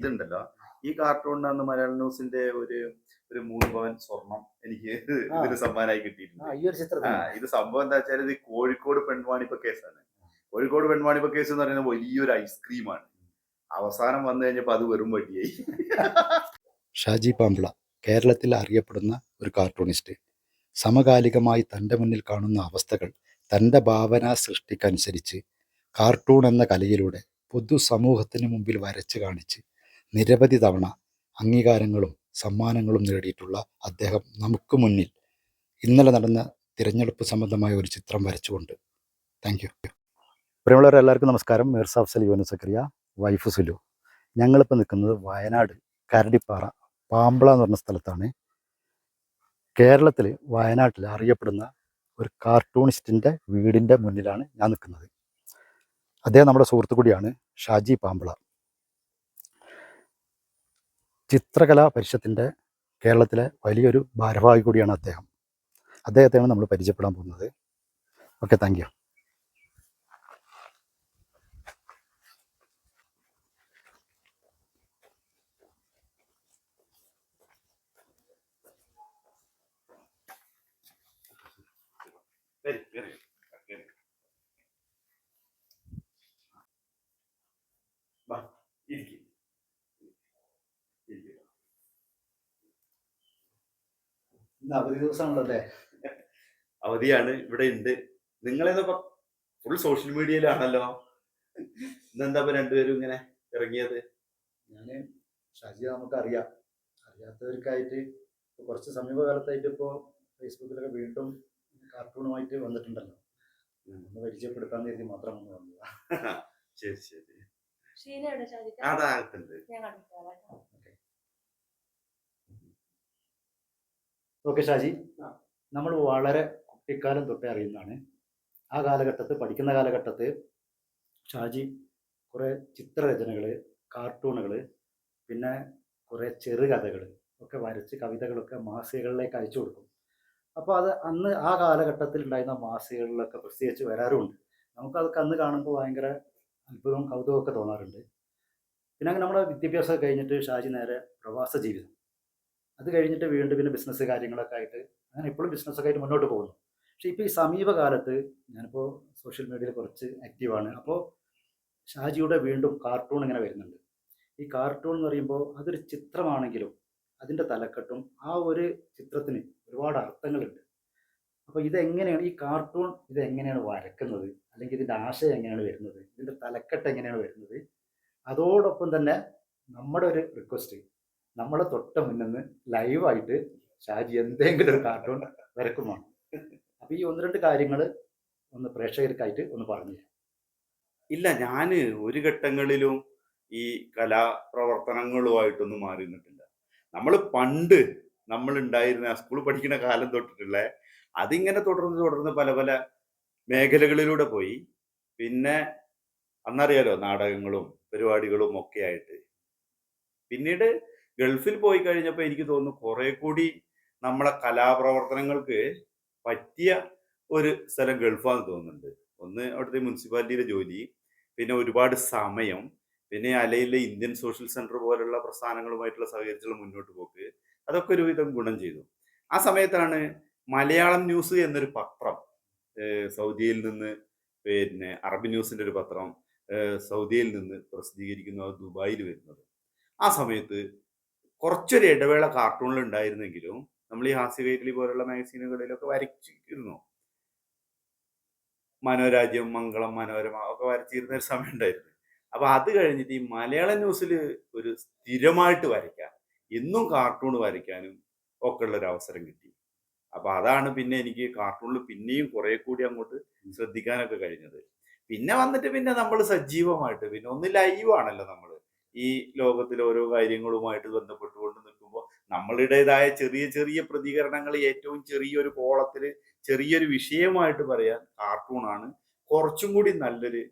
ഇതുണ്ടല്ലോ. ഈ കാർട്ടൂണിനാണ് മലയാള ന്യൂസിന്റെ ഒരു ഒരു മൂന്ന് പവൻ സ്വർണം എനിക്ക് ഇതിന് സമ്മാനമായി ആ കിട്ടിയിട്ടുണ്ട് ഈ ഒരു ആ ഇത് സംഭവം എന്താ വെച്ചാൽ ഇത് കോഴിക്കോട് പെൺവാണിപ്പ കേസാണ്. കോഴിക്കോട് പെൺവാണിപ്പ കേസ് എന്ന് പറയുന്നത് വലിയൊരു ഐസ്ക്രീമാണ് അവസാനം വന്നു കഴിഞ്ഞപ്പോ അത് വെറും വഴിയായി ഷാജി പാമ്പിള കേരളത്തിൽ അറിയപ്പെടുന്ന ഒരു കാർട്ടൂണിസ്റ്റ്. സമകാലികമായി തന്റെ മുന്നിൽ കാണുന്ന അവസ്ഥകൾ തന്റെ ഭാവനാ സൃഷ്ടിക്കനുസരിച്ച് കാർട്ടൂൺ എന്ന കലയിലൂടെ പൊതുസമൂഹത്തിന് മുമ്പിൽ വരച്ച് കാണിച്ച് നിരവധി തവണ അംഗീകാരങ്ങളും സമ്മാനങ്ങളും നേടിയിട്ടുള്ള അദ്ദേഹം നമുക്ക് മുന്നിൽ ഇന്നലെ നടന്ന തിരഞ്ഞെടുപ്പ് സംബന്ധമായ ഒരു ചിത്രം വരച്ചുകൊണ്ട്. താങ്ക് യു പ്രിയമുള്ളവരെ എല്ലാവർക്കും നമസ്കാരം. മീർസാഫ് അഫ്സൽ യുവന സക്രിയ വൈഫ് സുലു. ഞങ്ങളിപ്പോൾ നിൽക്കുന്നത് വയനാട് കരടിപ്പാറ പാമ്പള എന്ന് പറഞ്ഞ സ്ഥലത്താണ്. കേരളത്തിൽ വയനാട്ടിൽ അറിയപ്പെടുന്ന ഒരു കാർട്ടൂണിസ്റ്റിന്റെ വീടിന്റെ മുന്നിലാണ് ഞാൻ നിൽക്കുന്നത്. അദ്ദേഹം നമ്മുടെ സുഹൃത്തു കൂടിയാണ് ഷാജി പാമ്പള. ചിത്രകലാ പരിഷത്തിന്റെ കേരളത്തിലെ വലിയൊരു ഭാരവാഹി കൂടിയാണ് അദ്ദേഹം. അദ്ദേഹത്തെയാണ് നമ്മൾ പരിചയപ്പെടാൻ പോകുന്നത്. ഓക്കെ താങ്ക് യു വരി, വരി, വരി. വാ, ഇരിക്ക്. ഇരിക്ക്. ഇന്ന് അവധി ദിവസമാണല്ലേ അവധിയാണ് ഇവിടെ ഉണ്ട്. നിങ്ങളേതൊക്കെ ഫുൾ സോഷ്യൽ മീഡിയയിലാണല്ലോ ഇന്നെന്താ ഇപ്പൊ രണ്ടുപേരും ഇങ്ങനെ ഇറങ്ങിയത്? ഞാൻ ഷാജി നമുക്ക് അറിയാം അറിയാത്തവർക്കായിട്ട് ഇപ്പൊ കുറച്ച് സമീപകാലത്തായിട്ട് ഇപ്പോൾ ഫേസ്ബുക്കിലൊക്കെ വീണ്ടും കാർട്ടൂണുമായിട്ട് വന്നിട്ടുണ്ടല്ലോ. ഒന്ന് പരിചയപ്പെടുത്താൻ കരുതി മാത്രം ഒന്ന് വന്നതാ. ശരി ശരി. ഷീന എവിടെ? ഞാൻ അതാകത്തുണ്ട് ഞാൻ കണ്ടിട്ടാ ഓക്കെ ഷാജി. നമ്മൾ വളരെ കുട്ടിക്കാലം തൊട്ടേ അറിയുന്നതാണ്. ആ കാലഘട്ടത്ത് പഠിക്കുന്ന കാലഘട്ടത്ത് ഷാജി കുറേ ചിത്രരചനകൾ കാർട്ടൂണുകൾ പിന്നെ കുറേ ചെറുകഥകൾ ഒക്കെ വരച്ച് കവിതകളൊക്കെ മാസികകളിലേക്ക് അയച്ചു കൊടുക്കും. അപ്പോൾ അത് അന്ന് ആ കാലഘട്ടത്തിൽ ഉണ്ടായിരുന്ന മാസികകളിലൊക്കെ പ്രസിദ്ധീകരിച്ച് വരാറുമുണ്ട്. നമുക്കതൊക്കെ അന്ന് കാണുമ്പോൾ ഭയങ്കര അത്ഭുതവും കൗതുകമൊക്കെ തോന്നാറുണ്ട്. പിന്നെ അങ്ങനെ നമ്മുടെ വിദ്യാഭ്യാസം കഴിഞ്ഞിട്ട് ഷാജി നേരെ പ്രവാസ ജീവിതം. അത് കഴിഞ്ഞിട്ട് വീണ്ടും പിന്നെ ബിസിനസ് കാര്യങ്ങളൊക്കെ ആയിട്ട് അങ്ങനെ ഇപ്പോഴും ബിസിനസ്സൊക്കെ ആയിട്ട് മുന്നോട്ട് പോകുന്നു. പക്ഷേ ഇപ്പോൾ ഈ സമീപകാലത്ത് ഞാനിപ്പോൾ സോഷ്യൽ മീഡിയയിൽ കുറച്ച് ആക്റ്റീവാണ് അപ്പോൾ ഷാജിയുടെ വീണ്ടും കാർട്ടൂൺ ഇങ്ങനെ വരുന്നുണ്ട്. ഈ കാർട്ടൂൺ എന്ന് പറയുമ്പോൾ അതൊരു ചിത്രമാണെങ്കിലും അതിന്റെ തലക്കെട്ടും ആ ഒരു ചിത്രത്തിന് ഒരുപാട് അർത്ഥങ്ങളുണ്ട്. അപ്പോൾ ഇതെങ്ങനെയാണ് ഈ കാർട്ടൂൺ ഇതെങ്ങനെയാണ് വരക്കുന്നത്? അല്ലെങ്കിൽ ഇതിന്റെ ആശയം എങ്ങനെയാണ് വരുന്നത്? ഇതിന്റെ തലക്കെട്ട് എങ്ങനെയാണ് വരുന്നത്? അതോടൊപ്പം തന്നെ നമ്മുടെ ഒരു റിക്വസ്റ്റ് നമ്മളെ തൊട്ട മുന്നിന്ന് ലൈവായിട്ട് ഷാജി എന്തെങ്കിലും ഒരു കാർട്ടൂൺ വരക്കുമാണ് അപ്പോൾ ഈ ഒന്ന് രണ്ട് കാര്യങ്ങൾ ഒന്ന് പ്രേക്ഷകർക്കായിട്ട് ഒന്ന് പറഞ്ഞു. ഇല്ല ഞാൻ ഒരു ഘട്ടങ്ങളിലും ഈ കലാപ്രവർത്തനങ്ങളുമായിട്ടൊന്നും മാറി നിന്നിട്ടില്ല. നമ്മൾ പണ്ട് നമ്മൾ ഉണ്ടായിരുന്ന സ്കൂൾ പഠിക്കുന്ന കാലം തൊട്ടിട്ടുള്ള അതിങ്ങനെ തുടർന്ന് തുടർന്ന് പല പല മേഖലകളിലൂടെ പോയി. പിന്നെ അന്നറിയാലോ നാടകങ്ങളും പരിപാടികളും ഒക്കെ ആയിട്ട്. പിന്നീട് ഗൾഫിൽ പോയി കഴിഞ്ഞപ്പോൾ എനിക്ക് തോന്നുന്നു കുറെ കൂടി നമ്മളെ കലാപ്രവർത്തനങ്ങൾക്ക് പറ്റിയ ഒരു സ്ഥലം ഗൾഫാന്ന് തോന്നുന്നുണ്ട്. ഒന്ന് അവിടുത്തെ മുനിസിപ്പാലിറ്റിയിലെ ജോലി പിന്നെ ഒരുപാട് സമയം പിന്നെ അലയിലെ ഇന്ത്യൻ സോഷ്യൽ സെന്റർ പോലുള്ള പ്രസ്ഥാനങ്ങളുമായിട്ടുള്ള സഹകരിച്ചുള്ള മുന്നോട്ട് പോക്ക് അതൊക്കെ ഒരുവിധം ഗുണം ചെയ്തു. ആ സമയത്താണ് മലയാളം ന്യൂസ് എന്നൊരു പത്രം സൗദിയിൽ നിന്ന് പിന്നെ അറബി ന്യൂസിന്റെ ഒരു പത്രം സൗദിയിൽ നിന്ന് പ്രസിദ്ധീകരിക്കുന്നു അത് ദുബായിൽ വരുന്നത്. ആ സമയത്ത് കുറച്ചൊരു ഇടവേള കാർട്ടൂണിൽ ഉണ്ടായിരുന്നെങ്കിലും നമ്മൾ ഈ ഹാസ്യവേലി പോലുള്ള മാഗസീനുകളിലൊക്കെ വരച്ചിരുന്നു. മനോരാജ്യം മംഗളം മനോരമ ഒക്കെ വരച്ചിരുന്ന ഒരു സമയം ഉണ്ടായിരുന്നു. അപ്പൊ അത് കഴിഞ്ഞിട്ട് ഈ മലയാള ന്യൂസിൽ ഒരു സ്ഥിരമായിട്ട് വരയ്ക്കാൻ എന്നും കാർട്ടൂൺ വരയ്ക്കാനും ഒക്കെ ഉള്ള ഒരു അവസരം കിട്ടി. അപ്പൊ അതാണ് പിന്നെ എനിക്ക് കാർട്ടൂണിൽ പിന്നെയും കുറെ കൂടി അങ്ങോട്ട് ശ്രദ്ധിക്കാനൊക്കെ കഴിഞ്ഞത്. പിന്നെ വന്നിട്ട് പിന്നെ നമ്മൾ സജീവമായിട്ട് പിന്നെ ഒന്ന് ലൈവ് ആണല്ലോ നമ്മൾ ഈ ലോകത്തിലെ ഓരോ കാര്യങ്ങളുമായിട്ട് ബന്ധപ്പെട്ടുകൊണ്ട് നിൽക്കുമ്പോൾ നമ്മളുടേതായ ചെറിയ ചെറിയ പ്രതികരണങ്ങൾ ഏറ്റവും ചെറിയൊരു കോളത്തിൽ ചെറിയൊരു വിഷയമായിട്ട് പറയാൻ കാർട്ടൂണാണ് കുറച്ചും കൂടി നല്ലൊരു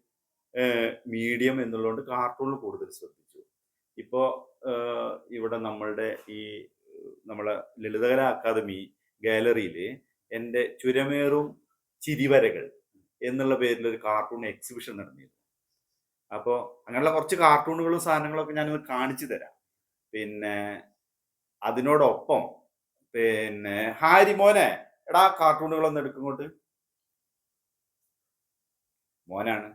മീഡിയം എന്നുള്ളതുകൊണ്ട് കാർട്ടൂണിൽ കൂടുതൽ ശ്രദ്ധിച്ചു. ഇപ്പോൾ ഇവിടെ നമ്മളുടെ ഈ നമ്മളെ ലളിതകല അക്കാദമി ഗാലറിയിൽ എന്റെ ചുരമേറും ചിരിവരകൾ എന്നുള്ള പേരിലൊരു കാർട്ടൂൺ എക്സിബിഷൻ നടന്നിരുന്നു. അപ്പോൾ അങ്ങനെയുള്ള കുറച്ച് കാർട്ടൂണുകളും സാധനങ്ങളൊക്കെ ഞാനൊന്ന് കാണിച്ചു തരാം. പിന്നെ അതിനോടൊപ്പം പിന്നെ ഹാരി മോനെ. എടാ കാർട്ടൂണുകളൊന്നും എടുക്കുങ്ങോട്ട് മോനാണ്.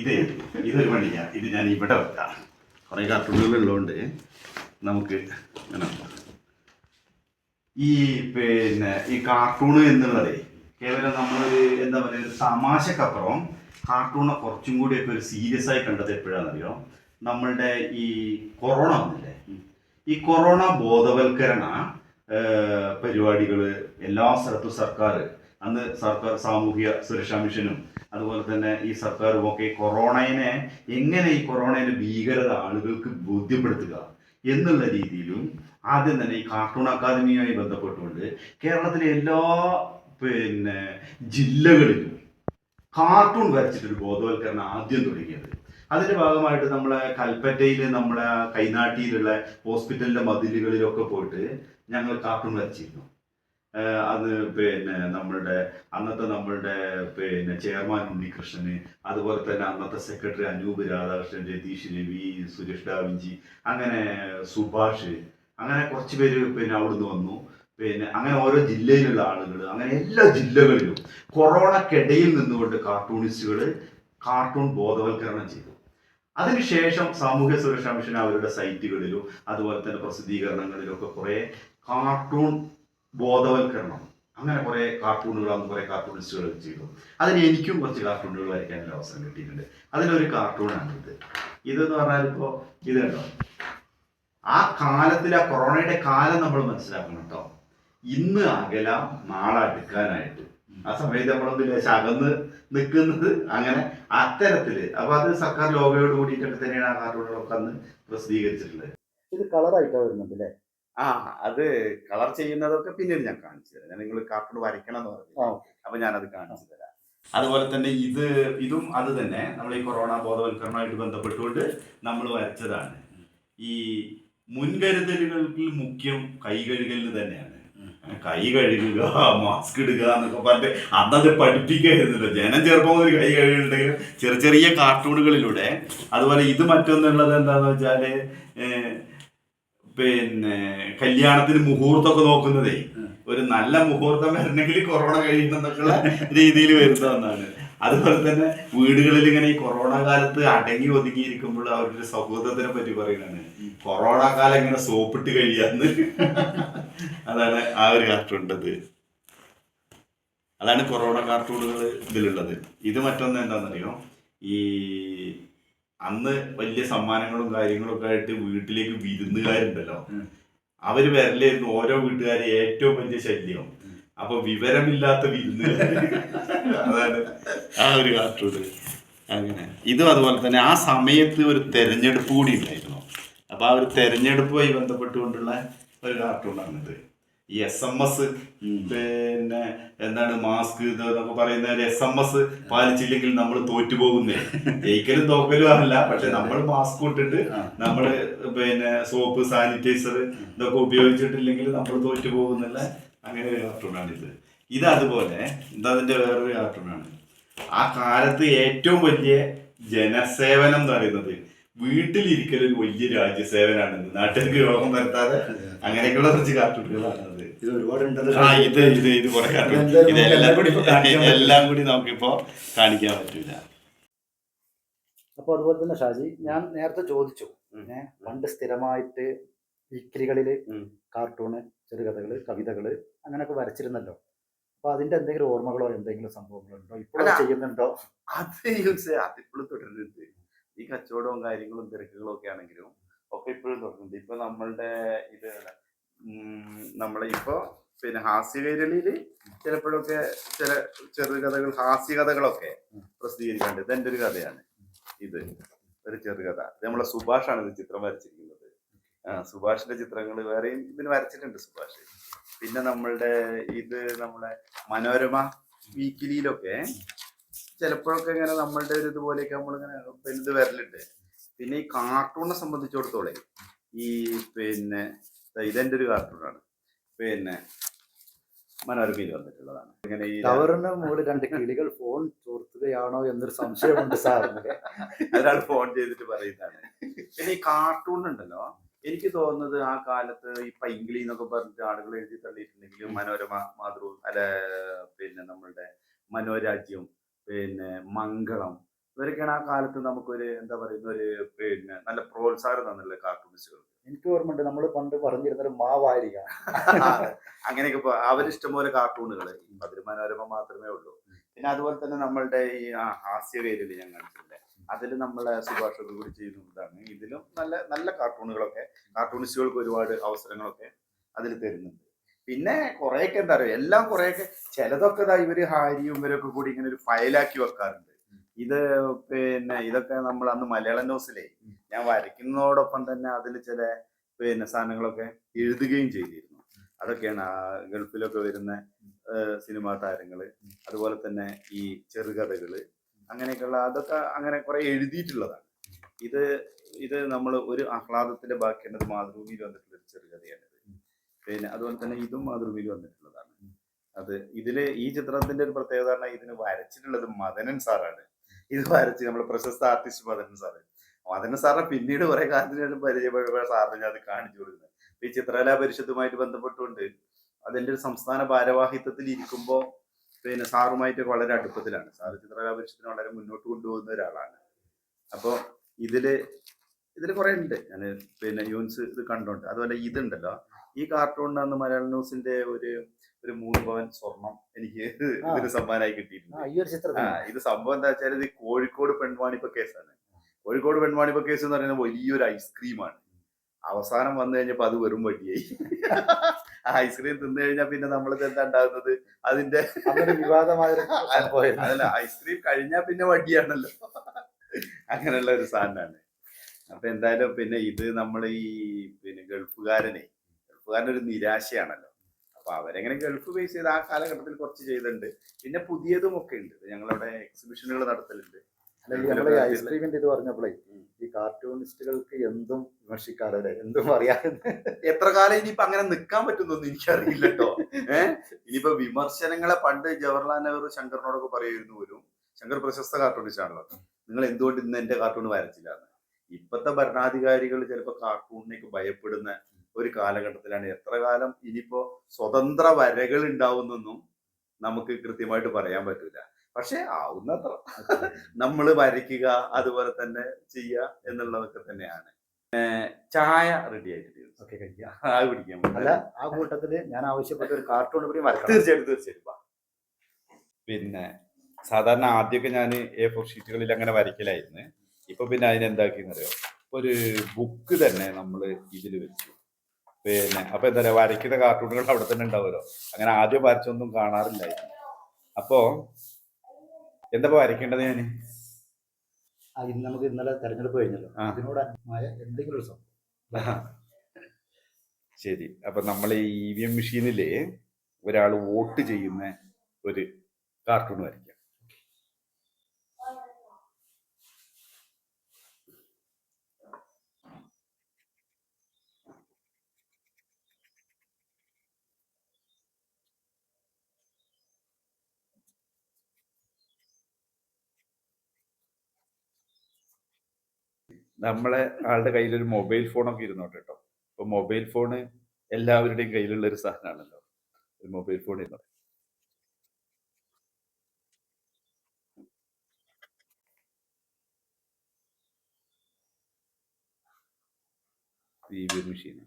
ഇത് ഇതൊരു പണിയാ. ഇത് ഞാൻ ഇവിടെ വെക്കാം. കുറേ കാർട്ടൂണുകൾ ഉള്ളതുകൊണ്ട് നമുക്ക് ഈ പിന്നെ ഈ കാർട്ടൂണ് എന്നുള്ളത് കേവലം നമ്മളൊരു എന്താ പറയുക ഒരു തമാശക്കപ്പുറം കാർട്ടൂണെ കുറച്ചും കൂടിയൊക്കെ ഒരു സീരിയസ് ആയി കണ്ടത് എപ്പോഴാണെന്നറിയോ? നമ്മളുടെ ഈ കൊറോണ വന്നില്ലേ? ഈ കൊറോണ ബോധവൽക്കരണ പരിപാടികൾ എല്ലാ സ്ഥലത്തും സർക്കാർ അന്ന് സർക്കാർ സാമൂഹിക സുരക്ഷാ മിഷനും അതുപോലെ തന്നെ ഈ സർക്കാരും ഒക്കെ കൊറോണയെ എങ്ങനെ ഈ കൊറോണയുടെ ഭീകരത ആളുകൾക്ക് ബോധ്യപ്പെടുത്തുക എന്നുള്ള രീതിയിലും ആദ്യം തന്നെ ഈ കാർട്ടൂൺ അക്കാദമിയുമായി ബന്ധപ്പെട്ടുകൊണ്ട് കേരളത്തിലെ എല്ലാ പിന്നെ ജില്ലകളിലും കാർട്ടൂൺ വരച്ചിട്ടൊരു ബോധവൽക്കരണം ആദ്യം തുടങ്ങിയത്. അതിന്റെ ഭാഗമായിട്ട് നമ്മളെ കൽപ്പറ്റയിൽ നമ്മളെ കൈനാട്ടിയിലുള്ള ഹോസ്പിറ്റലിന്റെ മതിലുകളിലൊക്കെ പോയിട്ട് ഞങ്ങൾ കാർട്ടൂൺ വരച്ചിരുന്നു. അത് പിന്നെ നമ്മളുടെ അന്നത്തെ നമ്മളുടെ പിന്നെ ചെയർമാൻ ഉണ്ണികൃഷ്ണന് അതുപോലെ തന്നെ അന്നത്തെ secretary Anoop Radhakrishnan Ratheesh Ravi Suresh Da Vinci അങ്ങനെ സുഭാഷ് അങ്ങനെ കുറച്ച് പേര് പിന്നെ അവിടുന്ന് വന്നു. പിന്നെ അങ്ങനെ ഓരോ ജില്ലയിലുള്ള ആളുകൾ അങ്ങനെ എല്ലാ ജില്ലകളിലും കൊറോണക്കിടയിൽ നിന്നുകൊണ്ട് കാർട്ടൂണിസ്റ്റുകൾ കാർട്ടൂൺ ബോധവൽക്കരണം ചെയ്തു. അതിനുശേഷം സാമൂഹ്യ സുരക്ഷാ മിഷൻ അവരുടെ സൈറ്റുകളിലും അതുപോലെ തന്നെ പ്രസിദ്ധീകരണങ്ങളിലും ഒക്കെ കുറെ കാർട്ടൂൺ ബോധവൽക്കരണം അങ്ങനെ കുറെ കാർട്ടൂണുകൾ അന്ന് കുറെ കാർട്ടൂണിസ്റ്റുകൾ ചെയ്തു. അതിന് എനിക്കും കുറച്ച് കാർട്ടൂണുകൾ വരയ്ക്കാനൊരു അവസരം കിട്ടിയിട്ടുണ്ട്. അതിലൊരു കാർട്ടൂണാണ് ഇത് ഇതെന്ന് പറഞ്ഞാൽ ഇപ്പോ ഇത് കേട്ടോ ആ കാലത്തിൽ ആ കൊറോണയുടെ കാലം നമ്മൾ മനസ്സിലാക്കണം കേട്ടോ. ഇന്ന് അകലാം നാളെ അടുക്കാനായിട്ട്. ആ സമയത്ത് നമ്മളൊന്നില്ല ശകന്ന് നിൽക്കുന്നത്? അങ്ങനെ അത്തരത്തിൽ. അപ്പൊ അത് സർക്കാർ ലോഗോയോട് കൂടിയിട്ടൊക്കെ തന്നെയാണ് ആ കാർട്ടൂണുകളൊക്കെ അന്ന് പ്രസിദ്ധീകരിച്ചിട്ടുള്ളത്. ഇത് കളറായിട്ടാണ് വരുന്നത് അല്ലേ? ആ അത് കളർ ചെയ്യുന്നതൊക്കെ പിന്നീട് ഞാൻ കാണിച്ചു തരാം. ഞാൻ നിങ്ങൾ കാർട്ടൂൺ വരയ്ക്കണം എന്ന് പറഞ്ഞു അപ്പൊ ഞാനത് കാണിച്ചു തരാം. അതുപോലെ തന്നെ ഇത് ഇതും അത് തന്നെ നമ്മൾ ഈ കൊറോണ ബോധവൽക്കരണമായിട്ട് ബന്ധപ്പെട്ടുകൊണ്ട് നമ്മൾ വരച്ചതാണ്. ഈ മുൻകരുതലുകൾക്ക് മുഖ്യം കൈ കഴുകലിന് തന്നെയാണ്. കൈ കഴുകുക മാസ്ക് ഇടുക എന്നൊക്കെ പറഞ്ഞിട്ട് അന്നത് പഠിപ്പിക്കായിരുന്നല്ലോ. ജനം ചെറുപ്പം മുതൽ കൈ കഴുകുന്നുണ്ടെങ്കിൽ ചെറിയ ചെറിയ കാർട്ടൂണുകളിലൂടെ അതുപോലെ ഇത് മറ്റൊന്നുള്ളത് എന്താന്ന് വെച്ചാൽ പിന്നെ കല്യാണത്തിന് മുഹൂർത്തമൊക്കെ നോക്കുന്നതേ ഒരു നല്ല മുഹൂർത്തം വരണമെങ്കിൽ കൊറോണ കഴിയുന്നതൊക്കെയുള്ള രീതിയിൽ വരുന്നതെന്നാണ് അതുപോലെ തന്നെ വീടുകളിൽ ഇങ്ങനെ ഈ കൊറോണ കാലത്ത് അടങ്ങി ഒതുങ്ങിയിരിക്കുമ്പോൾ അവരുടെ സൗഹൃദത്തിനെ പറ്റി പറയുന്നതാണ് കൊറോണ കാലം ഇങ്ങനെ സോപ്പിട്ട് കഴിയാന്ന്. അതാണ് ആ ഒരു കാർട്ടൂൺ ഉണ്ടത്. അതാണ് കൊറോണ കാർട്ടൂണുകൾ ഇതിലുള്ളത്. ഇത് മറ്റൊന്ന് എന്താണെന്നറിയോ? ഈ അന്ന് വലിയ സമ്മാനങ്ങളും കാര്യങ്ങളും ഒക്കെ ആയിട്ട് വീട്ടിലേക്ക് വിരുന്നുകാരുണ്ടല്ലോ. അവർ വരലായിരുന്നു ഓരോ വീട്ടുകാരെ ഏറ്റവും വലിയ ശല്യം. അപ്പൊ വിവരമില്ലാത്ത വിരുന്നുകാർ അതാണ് ആ ഒരു കാർട്ടൂണ് അങ്ങനെ. ഇതും അതുപോലെ തന്നെ ആ സമയത്ത് ഒരു തെരഞ്ഞെടുപ്പ് കൂടി ഉണ്ടായിരുന്നു. അപ്പൊ ആ ഒരു തെരഞ്ഞെടുപ്പുമായി ബന്ധപ്പെട്ടുകൊണ്ടുള്ള ഒരു കാർട്ടൂണാണിത് ഈ എസ് എം എസ് പിന്നെ എന്താണ് മാസ്ക് ഇത് എന്നൊക്കെ പറയുന്ന എസ് എം എസ് പാലിച്ചില്ലെങ്കിൽ നമ്മൾ തോറ്റുപോകുന്നേ. ജയിക്കലും തോക്കലും അല്ല പക്ഷെ നമ്മൾ മാസ്ക് ഇട്ടിട്ട്. നമ്മൾ പിന്നെ സോപ്പ് സാനിറ്റൈസർ ഇതൊക്കെ ഉപയോഗിച്ചിട്ടില്ലെങ്കിൽ നമ്മൾ തോറ്റു പോകുന്നില്ല അങ്ങനെ ഒരു കാർട്ടൂണാണ് ഇത് ഇത് അതുപോലെ എന്താ അതിന്റെ വേറൊരു കാർട്ടൂണാണ്. ആ കാലത്ത് ഏറ്റവും വലിയ ജനസേവനം എന്ന് പറയുന്നത് വീട്ടിലിരിക്കൽ ഒരു വലിയ രാജ്യസേവനാണ് നാട്ടുകാർക്ക് രോഗം വരുത്താതെ അങ്ങനെയൊക്കെയുള്ള കുറച്ച് കാർട്ടൂണുകളാണ് അത് ഇത് ഒരുപാടുണ്ടല്ലോ ആ ഇത് ഇത് ഇത് കുറെ കാർട്ടൂൺ. ഇതെല്ലാം എല്ലാം കൂടി ഇപ്പൊ എല്ലാം കൂടി നമുക്കിപ്പോ കാണിക്കാൻ പറ്റൂല. അപ്പോൾ അതുപോലെ തന്നെ ഷാജി ഞാൻ നേരത്തെ ചോദിച്ചു. പണ്ട് സ്ഥിരമായിട്ട് വീക്കിലികളിൽ. കാർട്ടൂണ് ചെറുകഥകൾ കവിതകൾ അങ്ങനെയൊക്കെ വരച്ചിരുന്നല്ലോ. അപ്പൊ അതിന്റെ എന്തെങ്കിലും ഓർമ്മകളോ എന്തെങ്കിലും സംഭവങ്ങളോ ഉണ്ടോ ഇപ്പോഴും ചെയ്യുന്നുണ്ടോ? അത് അതിപ്പോഴും തുടരുന്നുണ്ട്. ഈ കച്ചവടവും കാര്യങ്ങളും തിരക്കുകളും ഒക്കെ ആണെങ്കിലും ഒക്കെ ഇപ്പോഴും തുടരുന്നുണ്ട്. ഇപ്പൊ നമ്മളുടെ ഇത് നമ്മളെ ഇപ്പോ പിന്നെ ഹാസ്യകൈരളിയിൽ ചിലപ്പോഴൊക്കെ ചില ചെറു ചെറുകഥകൾ ഹാസ്യകഥകളൊക്കെ പ്രസിദ്ധീകരിക്കാറുണ്ട്. ഇതെന്റെ ഒരു കഥയാണ്. ഇത് ഒരു ചെറുകഥ ഇത് നമ്മളെ സുഭാഷാണ് ഇത് ചിത്രം വരച്ചിരിക്കുന്നത്. സുഭാഷിന്റെ ചിത്രങ്ങൾ വേറെയും ഇതിന് വരച്ചിട്ടുണ്ട് സുഭാഷ്. പിന്നെ നമ്മളുടെ ഇത് നമ്മളെ മനോരമ വീക്കിലിയിലൊക്കെ ചിലപ്പോഴൊക്കെ ഇങ്ങനെ നമ്മളുടെ ഒരു ഇതുപോലെയൊക്കെ നമ്മളിങ്ങനെ വലുത് വരലുണ്ട്. പിന്നെ ഈ കാർട്ടൂണിനെ സംബന്ധിച്ചിടത്തോളം ഈ പിന്നെ ഇതെന്റെ ഒരു കാർട്ടൂണാണ്. പിന്നെ മനോരമയിൽ വന്നിട്ടുള്ളതാണ്. ഇങ്ങനെ ഈ ടവറിന് മുകളിൽ രണ്ട് കിളികൾ ഫോൺ ചോർത്തുകയാണോ എന്നൊരു സംശയമുണ്ട് സാറിന് ഒരാൾ ഫോൺ ചെയ്തിട്ട് പറയുന്നതാണ്. പിന്നെ ഈ കാർട്ടൂൺ ഉണ്ടല്ലോ. എനിക്ക് തോന്നുന്നത് ആ കാലത്ത് ഈ പൈങ്കിളി എന്നൊക്കെ പറഞ്ഞിട്ട് ആളുകൾ എഴുതി തള്ളിയിട്ടുണ്ടെങ്കിലും മനോരമ മാതൃ അല്ല പിന്നെ നമ്മളുടെ മനോരാജ്യം പിന്നെ മംഗളം. ഇവരൊക്കെയാണ് ആ കാലത്ത് നമുക്കൊരു എന്താ പറയുന്ന ഒരു പിന്നെ നല്ല പ്രോത്സാഹനം തന്നുള്ള കാർട്ടൂണിസ്റ്റുകൾ എനിക്ക് ഓർമ്മയുണ്ട് നമ്മൾ പണ്ട് പറഞ്ഞിരുന്നത് മാവാരിക. അങ്ങനെയൊക്കെ ഇപ്പൊ അവരിഷ്ടം പോലെ കാർട്ടൂണുകൾ അതിൽ മനോരമ മാത്രമേ ഉള്ളൂ. പിന്നെ അതുപോലെ തന്നെ നമ്മളുടെ ഈ ഹാസ്യ ഹാസ്യവേരിൽ ഞാൻ കണ്ടിട്ടുണ്ട്. അതിൽ നമ്മളെ സുഭാഷ് കൂടി ചെയ്യുന്നതാണ് ഇതിലും നല്ല നല്ല കാർട്ടൂണുകളൊക്കെ കാർട്ടൂണിസ്റ്റുകൾക്ക് ഒരുപാട് അവസരങ്ങളൊക്കെ അതിൽ തരുന്നുണ്ട്. പിന്നെ കുറെയൊക്കെ എന്താ പറയുക എല്ലാം കുറെയൊക്കെ ചിലതൊക്കെ ഇതാ ഇവർ ഹാരിയും ഇവരൊക്കെ കൂടി ഇങ്ങനെ ഒരു ഫയലാക്കി വെക്കാറുണ്ട്. ഇത് പിന്നെ ഇതൊക്കെ നമ്മൾ അന്ന് മലയാളം ന്യൂസിലേ ഞാൻ വരയ്ക്കുന്നതോടൊപ്പം തന്നെ അതിൽ ചില പിന്നെ സാധനങ്ങളൊക്കെ എഴുതുകയും ചെയ്തിരുന്നു. അതൊക്കെയാണ് ആ ഗൾഫിലൊക്കെ വരുന്ന സിനിമാ താരങ്ങൾ അതുപോലെ തന്നെ ഈ ചെറുകഥകൾ അങ്ങനെയൊക്കെയുള്ള അതൊക്കെ അങ്ങനെ കുറെ എഴുതിയിട്ടുള്ളതാണ്. ഇത് ഇത് നമ്മൾ ഒരു ആഹ്ലാദത്തിന്റെ ബാക്കിയുള്ളത് മാതൃഭൂമിയിൽ വന്നിട്ടുള്ള ഒരു ചെറുകഥയാണിത് പിന്നെ അതുപോലെ തന്നെ ഇതും മാതൃഭൂമിയിൽ വന്നിട്ടുള്ളതാണ്. അത് ഇതിൽ ഈ ചിത്രത്തിന്റെ ഒരു പ്രത്യേകത പറഞ്ഞാൽ ഇതിന് വരച്ചിട്ടുള്ളത് മദനൻ സാറാണ്. ഇത് വരച്ച് നമ്മുടെ പ്രശസ്ത ആർട്ടിസ്റ്റ് മദനൻ സാറ് മദനൻ സാറിനെ പിന്നീട് കുറെ കാലത്തിന് ശേഷം പരിചയപ്പെടുമ്പോൾ സാറിന് ഞാൻ അത് കാണിച്ചു കൊടുക്കുന്നത്. ഈ ചിത്രകലാ പരിഷത്തുമായിട്ട് ബന്ധപ്പെട്ടുകൊണ്ട് അതിന്റെ ഒരു സംസ്ഥാന ഭാരവാഹിത്വത്തിൽ ഇരിക്കുമ്പോൾ പിന്നെ സാറുമായിട്ട് വളരെ അടുപ്പത്തിലാണ്. സാറ് ചിത്രകലാ പരിഷത്തിനെ വളരെ മുന്നോട്ട് കൊണ്ടുപോകുന്ന ഒരാളാണ്. അപ്പോൾ ഇതിൽ ഇതിൽ കുറെ ഉണ്ട്. ഞാൻ പിന്നെ യൂൻസ് ഇത് കണ്ടോണ്ട്. അതുപോലെ ഇതുണ്ടല്ലോ. ഈ കാർട്ടൂണിനന്ന് മലയാള ന്യൂസിന്റെ ഒരു ഒരു മൂന്ന് പവൻ സ്വർണം എനിക്ക് ഇതിന് സമ്മാനമായി കിട്ടിയിട്ടുണ്ട്. ആ ഇത് സംഭവം എന്താ വെച്ചാൽ ഇത് കോഴിക്കോട് പെൺവാണിപ്പ കേസാണ്. കോഴിക്കോട് പെൺവാണിപ്പ കേസ് എന്ന് പറയുന്നത് വലിയൊരു ഐസ്ക്രീമാണ് അവസാനം വന്നു കഴിഞ്ഞപ്പോ അത് വെറും വടിയായി. ആ ഐസ്ക്രീം തിന്നു കഴിഞ്ഞാൽ പിന്നെ നമ്മളിത് എന്താ ഉണ്ടാകുന്നത്? അതിന്റെ വിവാദമായ. അതല്ല ഐസ്ക്രീം കഴിഞ്ഞാൽ പിന്നെ വടിയാണല്ലോ. അങ്ങനെയുള്ള ഒരു സാധനമാണ്. അപ്പൊ എന്തായാലും പിന്നെ ഇത് നമ്മൾ ഈ പിന്നെ ഗൾഫുകാരനെ ഗൾഫുകാരനൊരു നിരാശയാണല്ലോ. അപ്പൊ അവരെങ്ങനെ ഗൾഫ് ബേസ് ചെയ്ത് ആ കാലഘട്ടത്തിൽ കുറച്ച് ചെയ്തിട്ടുണ്ട്. പിന്നെ പുതിയതും ഒക്കെ ഉണ്ട്. ഞങ്ങളവിടെ എക്സിബിഷനുകൾ നടത്തലുണ്ട്. ഐസ്ക്രീമിന്റെ ഇത് പറഞ്ഞപ്പോഴേ ഈ കാർട്ടൂണിസ്റ്റുകൾക്ക് എന്തും വിമർശിക്കാറുണ്ട് എന്തും പറയാതെ എത്ര കാലം ഇനിയിപ്പോ അങ്ങനെ നിൽക്കാൻ പറ്റുന്നൊന്നും എനിക്കറിയില്ല കേട്ടോ ഏഹ് ഇനിയിപ്പോ വിമർശനങ്ങളെ പണ്ട് ജവഹർലാൽ നെഹ്റു ശങ്കറിനോടൊക്കെ പറയുമായിരുന്നു പോലും. ശങ്കർ പ്രശസ്ത കാർട്ടൂണിസ്റ്റ് ആണല്ലോ. നിങ്ങൾ എന്തുകൊണ്ട് ഇന്ന് എന്റെ കാർട്ടൂൺ വരച്ചില്ല ഇപ്പത്തെ ഭരണാധികാരികൾ ചിലപ്പോ കാർട്ടൂണിനേക്ക് ഭയപ്പെടുന്ന ഒരു കാലഘട്ടത്തിലാണ്. എത്ര കാലം ഇനിയിപ്പോ സ്വതന്ത്ര വരകൾ ഉണ്ടാവുന്നൊന്നും നമുക്ക് കൃത്യമായിട്ട് പറയാൻ പറ്റില്ല പക്ഷെ ആവുന്നത്ര. നമ്മൾ വരയ്ക്കുക അതുപോലെ തന്നെ ചെയ്യുക എന്നുള്ളതൊക്കെ തന്നെയാണ്. ചായ റെഡി ആയിട്ട് കുടിക്കാൻ അല്ല ആ കൂട്ടത്തിൽ ഞാൻ ആവശ്യപ്പെട്ട ഒരു കാർട്ടൂൺ കൂടി തീർച്ചയായിട്ടും തീർച്ചയായിട്ടും. പിന്നെ സാധാരണ ആദ്യമൊക്കെ ഞാൻ എ ഫോർ ഷീറ്റുകളിൽ അങ്ങനെ വരയ്ക്കലായിരുന്നു. ഇപ്പൊ പിന്നെ അതിനെന്താക്കിയെന്നറിയോ? ഒരു ബുക്ക് തന്നെ നമ്മൾ ഇതിൽ വെച്ചു. പിന്നെ അപ്പൊ എന്താ പറയാ വരയ്ക്കുന്ന കാർട്ടൂണുകൾ അവിടെ തന്നെ ഉണ്ടാവുമല്ലോ. അങ്ങനെ ആദ്യം വരച്ചൊന്നും കാണാറില്ലായിരുന്നു. അപ്പോ എന്താ വരയ്ക്കേണ്ടത് ഞാൻ ആ, ഇന്ന് നമുക്ക് ഇന്നലെ തെരഞ്ഞെടുപ്പ് കഴിഞ്ഞല്ലോ. ആ. അതിനോടനുമായ എന്തെങ്കിലും ഒരു സംഭവം ശരി. അപ്പൊ നമ്മൾ ഈ ഇ വി എം മെഷീനിൽ ഒരാൾ വോട്ട് ചെയ്യുന്ന ഒരു കാർട്ടൂൺ വരയ്ക്കാം. നമ്മളെ ആളുടെ കയ്യിൽ ഒരു മൊബൈൽ ഫോണൊക്കെ ഇരുന്നോട്ടെ കേട്ടോ ഇപ്പൊ മൊബൈൽ ഫോണ് എല്ലാവരുടെയും കയ്യിലുള്ള ഒരു സാധനമാണല്ലോ ഒരു മൊബൈൽ ഫോൺ ഇരുന്നോട്ടെ മെഷീൻ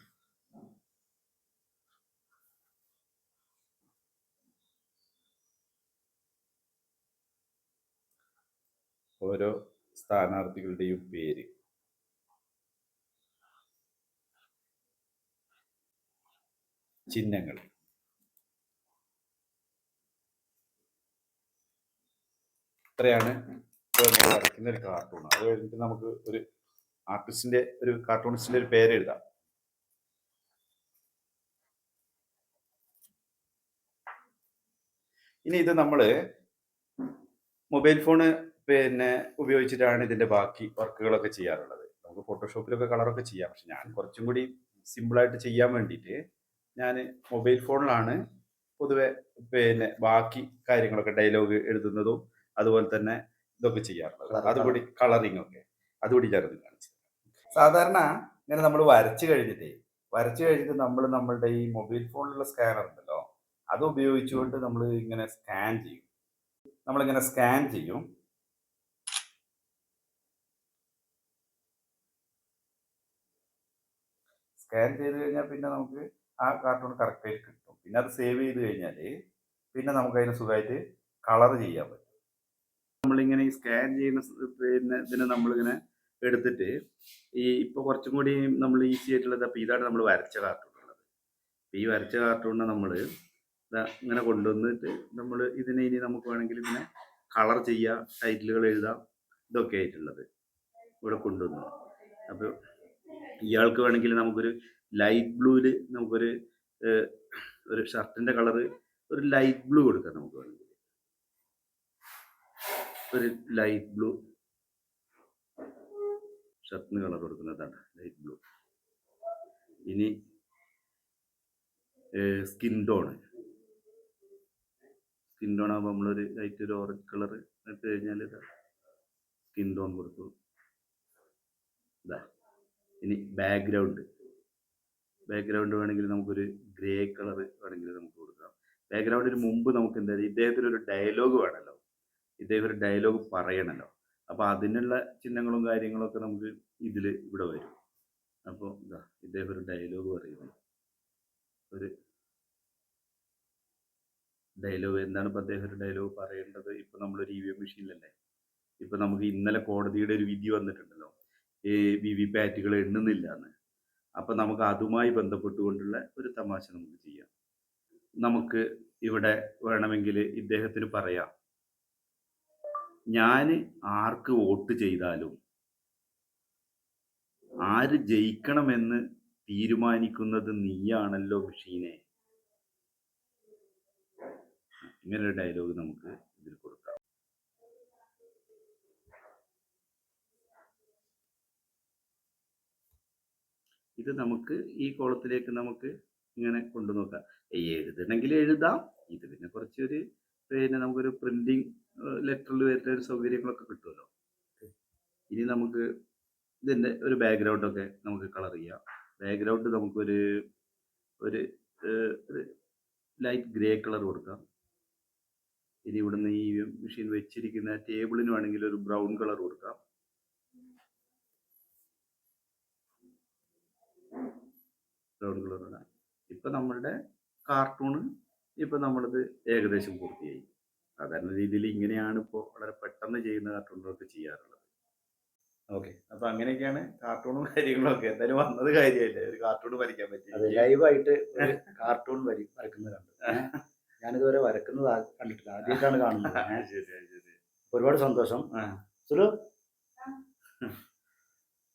ഓരോ സ്ഥാനാർത്ഥികളുടെയും പേര്. ചിഹ്നങ്ങൾ. ഇത്രയാണ് ഞാൻ വരയ്ക്കുന്ന ഒരു കാർട്ടൂൺ അത് കഴിഞ്ഞിട്ട് നമുക്ക് ഒരു ആർട്ടിസ്റ്റിന്റെ ഒരു കാർട്ടൂണിസ്റ്റിന്റെ ഒരു പേര് എഴുതാം. ഇനി ഇത് നമ്മൾ മൊബൈൽ ഫോണ് പിന്നെ ഉപയോഗിച്ചിട്ടാണ് ഇതിന്റെ ബാക്കി വർക്കുകളൊക്കെ ചെയ്യാറുള്ളത്. നമുക്ക് ഫോട്ടോഷോപ്പിലൊക്കെ കളറൊക്കെ ചെയ്യാം. പക്ഷെ ഞാൻ കുറച്ചും കൂടി സിമ്പിളായിട്ട് ചെയ്യാൻ വേണ്ടിയിട്ട് ഞാൻ മൊബൈൽ ഫോണിലാണ് പൊതുവെ പിന്നെ ബാക്കി കാര്യങ്ങളൊക്കെ ഡയലോഗ് എഴുതുന്നതും അതുപോലെ തന്നെ ഇതൊക്കെ ചെയ്യാറുള്ളത്. അതുകൂടി കളറിങ് ഒക്കെ. അതുകൂടി ചേർന്ന് കാണിച്ചു സാധാരണ ഇങ്ങനെ നമ്മൾ വരച്ചു കഴിഞ്ഞിട്ടേ വരച്ചു കഴിഞ്ഞിട്ട് നമ്മൾ നമ്മളുടെ ഈ മൊബൈൽ ഫോണിലുള്ള സ്കാനർ ഉണ്ടല്ലോ അത് ഉപയോഗിച്ചുകൊണ്ട് നമ്മൾ ഇങ്ങനെ സ്കാൻ ചെയ്യും. നമ്മളിങ്ങനെ സ്കാൻ ചെയ്യും. സ്കാൻ ചെയ്ത് കഴിഞ്ഞാൽ പിന്നെ നമുക്ക് ആ കാർട്ടൂൺ കറക്റ്റായിട്ട് കിട്ടും. പിന്നെ അത് സേവ് ചെയ്ത് കഴിഞ്ഞാൽ പിന്നെ നമുക്ക് അതിന് സുഖമായിട്ട് കളർ ചെയ്യാൻ പറ്റും. നമ്മളിങ്ങനെ ഈ സ്കാൻ ചെയ്യുന്ന പിന്നെ ഇതിനെ നമ്മളിങ്ങനെ എടുത്തിട്ട് ഈ ഇപ്പോൾ കുറച്ചും കൂടി നമ്മൾ ഈസി ആയിട്ടുള്ളത് അപ്പോൾ ഇതാണ് നമ്മൾ വരച്ച കാർട്ടൂൺ ഉള്ളത്. ഈ വരച്ച കാർട്ടൂണിനെ നമ്മൾ ഇങ്ങനെ കൊണ്ടുവന്നിട്ട് നമ്മൾ ഇതിനെ ഇനി നമുക്ക് വേണമെങ്കിൽ ഇങ്ങനെ കളർ ചെയ്യാം ടൈറ്റിലുകൾ എഴുതാം ഇതൊക്കെ ആയിട്ടുള്ളത് ഇവിടെ കൊണ്ടുവന്നു. അപ്പോൾ ഇയാൾക്ക് വേണമെങ്കിൽ നമുക്കൊരു ലൈറ്റ് ബ്ലൂവിൽ നമുക്കൊരു ഒരു ഷർട്ടിന്റെ കളറ് ഒരു ലൈറ്റ് ബ്ലൂ കൊടുക്കാം നമുക്ക് വേണമെങ്കിൽ. ഒരു ലൈറ്റ് ബ്ലൂ ഷർട്ടിന് കളർ കൊടുക്കുന്നതാണ് ലൈറ്റ് ബ്ലൂ ഇനി സ്കിൻ ടോൺ സ്കിൻ ടോൺ ആകുമ്പോൾ നമ്മളൊരു ലൈറ്റ് ഒരു ഓറഞ്ച് കളർ ഇട്ട് കഴിഞ്ഞാൽ ഇതാ സ്കിൻ ടോൺ കൊടുത്തു. ഇതാ. ഇനി ബാക്ക്ഗ്രൗണ്ട് ബാക്ക്ഗ്രൗണ്ട് വേണമെങ്കിൽ നമുക്കൊരു ഗ്രേ കളർ വേണമെങ്കിൽ നമുക്ക് കൊടുക്കാം. ബാക്ക്ഗ്രൗണ്ടിന് മുമ്പ് നമുക്ക് എന്താ ഇദ്ദേഹത്തിന് ഒരു ഡയലോഗ് വേണമല്ലോ ഇദ്ദേഹം ഒരു ഡയലോഗ് പറയണല്ലോ. അപ്പോൾ അതിനുള്ള ചിഹ്നങ്ങളും കാര്യങ്ങളും ഒക്കെ നമുക്ക് ഇതിൽ ഇവിടെ വരും. അപ്പോൾ ഇതാ ഇദ്ദേഹം ഒരു ഡയലോഗ് പറയുന്നു. ഒരു ഡയലോഗ് എന്താണ് ഇപ്പോൾ അദ്ദേഹം ഒരു ഡയലോഗ് പറയേണ്ടത്? ഇപ്പോൾ നമ്മളൊരു ഇ വി എം മെഷീനിലല്ലേ ഇപ്പോൾ നമുക്ക് ഇന്നലെ കോടതിയുടെ ഒരു വിധി വന്നിട്ടുണ്ടല്ലോ. ഈ വി വി പാറ്റുകൾ എണ്ണുന്നില്ല എന്ന് അപ്പം നമുക്ക് അതുമായി ബന്ധപ്പെട്ടുകൊണ്ടുള്ള ഒരു തമാശ നമുക്ക് ചെയ്യാം. നമുക്ക് ഇവിടെ വേണമെങ്കിൽ ഇദ്ദേഹത്തിന് പറയാം. ഞാൻ ആർക്ക് വോട്ട് ചെയ്താലും ആര് ജയിക്കണമെന്ന് തീരുമാനിക്കുന്നത് നീയാണല്ലോ മെഷീനെ. ഇങ്ങനെ ഡയലോഗ് നമുക്ക് ഇതിൽ കൊടുക്കാം. ഇത് നമുക്ക് ഈ കോളത്തിലേക്ക് നമുക്ക് ഇങ്ങനെ കൊണ്ടു നോക്കാം എഴുതണമെങ്കിൽ എഴുതാം. ഇത് പിന്നെ കുറച്ചൊരു പിന്നെ നമുക്കൊരു പ്രിന്റിങ് ലെറ്ററിൽ വരുന്ന ഒരു സൗകര്യങ്ങളൊക്കെ കിട്ടുമല്ലോ. ഇനി നമുക്ക് ഇതിന്റെ ഒരു ബാക്ക്ഗ്രൗണ്ട് ഒക്കെ നമുക്ക് കളർ ചെയ്യാം. ബാക്ക്ഗ്രൗണ്ട് നമുക്കൊരു ഒരു ലൈറ്റ് ഗ്രേ കളർ കൊടുക്കാം. ഇനി ഇവിടുന്ന് ഈ മെഷീൻ വെച്ചിരിക്കുന്ന ടേബിളിന് വേണമെങ്കിൽ ഒരു ബ്രൗൺ കളർ കൊടുക്കാം. ഇടാം ഇപ്പം നമ്മളുടെ കാർട്ടൂണ് ഇപ്പം നമ്മളിത് ഏകദേശം പൂർത്തിയായി. സാധാരണ രീതിയിൽ ഇങ്ങനെയാണ് ഇപ്പോൾ വളരെ പെട്ടെന്ന് ചെയ്യുന്ന കാർട്ടൂണുകളൊക്കെ ചെയ്യാറുള്ളത്. ഓക്കെ. അപ്പം അങ്ങനെയൊക്കെയാണ് കാർട്ടൂണും കാര്യങ്ങളൊക്കെ എന്തായാലും വന്നത് കാര്യമല്ലേ ഒരു കാർട്ടൂൺ വരയ്ക്കാൻ അത് പറ്റി ലൈവായിട്ട് ഒരു കാർട്ടൂൺ വരി വരക്കുന്നത് കണ്ടു. ഞാനിതുവരെ വരക്കുന്നത് കണ്ടിട്ടില്ല. ആദ്യമായിട്ടാണ് കാണുന്നത്. ഒരുപാട് സന്തോഷം. സുലു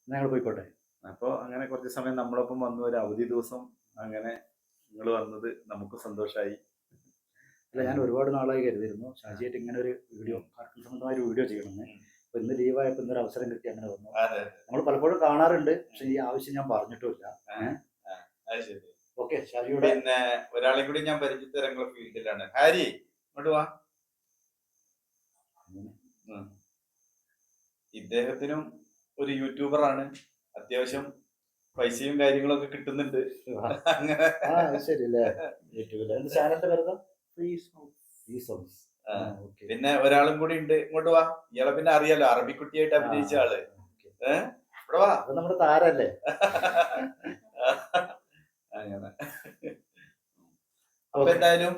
ഞങ്ങൾ പോയിക്കോട്ടെ? അപ്പോൾ അങ്ങനെ കുറച്ച് സമയം നമ്മളൊപ്പം വന്നു. ഒരു അവധി ദിവസം അങ്ങനെ നിങ്ങൾ വന്നത് നമുക്ക് സന്തോഷമായി അല്ല ഞാൻ ഒരുപാട് നാളായി കരുതിയിരുന്നു. ഷാജിയായിട്ട് ഇങ്ങനെ ഒരു വീഡിയോ കാർട്ടൂൺ സംബന്ധമായ ഒരു വീഡിയോ ചെയ്യണമെന്ന്. അപ്പൊ ഇന്ന് ലീവായപ്പോ ഇന്നൊരു അവസരം കിട്ടി അങ്ങനെ വന്നു. നമ്മൾ പലപ്പോഴും കാണാറുണ്ട് പക്ഷെ ഈ ആവശ്യം ഞാൻ പറഞ്ഞിട്ടുമില്ല. ഓക്കെ ഷാജിയുടെ പിന്നെ ഒരാളെ കൂടി ഞാൻ പരിചയത്തരങ്ങളെ ഫീൽഡിലാണ്. ഹാരി ഇങ്ങോട്ട് വാ. ഇദ്ദേഹത്തിനും ഒരു യൂട്യൂബർ ആണ്. അത്യാവശ്യം പൈസയും കാര്യങ്ങളൊക്കെ കിട്ടുന്നുണ്ട്. അങ്ങനെ. ചാനലിന്റെ പിന്നെ ഒരാളും കൂടി ഉണ്ട്. ഇങ്ങോട്ട് വാ. ഇയാളെ പിന്നെ അറിയാലോ. അറബിക്കുട്ടിയായിട്ട് അഭിനയിച്ച ആൾ. ഇവിടെ വാ. അത് നമ്മുടെ താരല്ലേ? അങ്ങനെ. അപ്പൊ എന്തായാലും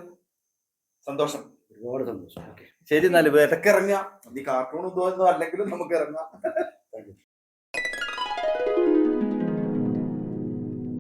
സന്തോഷം. ഒരുപാട് സന്തോഷം. ശരി എന്നാലും. ഇറങ്ങാം ഈ കാർട്ടൂൺ ഇതൊന്നും അല്ലെങ്കിലും നമുക്ക് ഇറങ്ങാം.